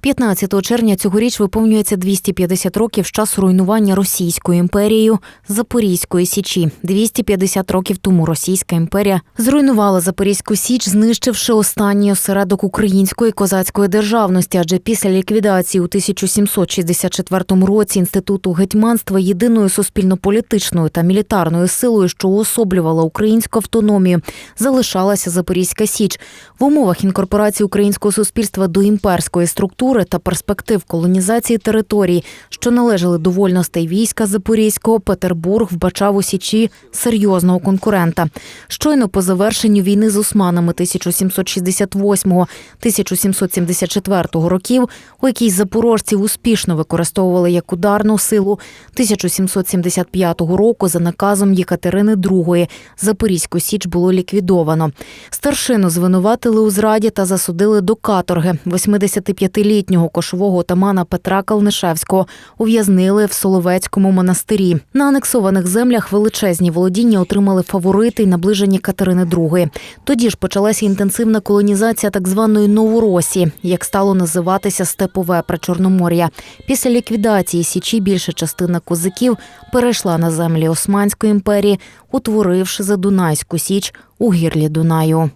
15 червня цьогоріч виповнюється 250 років з часу руйнування Російською імперією Запорізької січі. 250 років тому Російська імперія зруйнувала Запорізьку січ, знищивши останній осередок української козацької державності. Адже після ліквідації у 1764 році інституту гетьманства єдиною суспільно-політичною та мілітарною силою, що уособлювала українську автономію, залишалася Запорізька Січ. В умовах інкорпорації українського суспільства до імперської структури та перспектив колонізації територій, що належали до вольностей війська Запорізького, Петербург вбачав у Січі серйозного конкурента. Щойно по завершенню війни з османами 1768-1774 років, у якій запорожці успішно використовували як ударну силу, 1775 року за наказом Єкатерини II Запорізьку Січ було ліквідовано. Старшину звинуватили у зраді та засудили до каторги. 85-літнього кошового отамана Петра Калнишевського ув'язнили в Соловецькому монастирі. На анексованих землях величезні володіння отримали фаворити й наближені Катерини II. Тоді ж почалася інтенсивна колонізація так званої Новоросії, як стало називатися Степове Причорномор'я. Після ліквідації Січі більша частина козаків перейшла на землі Османської імперії, утворивши Задунайську Січ у гірлі Дунаю.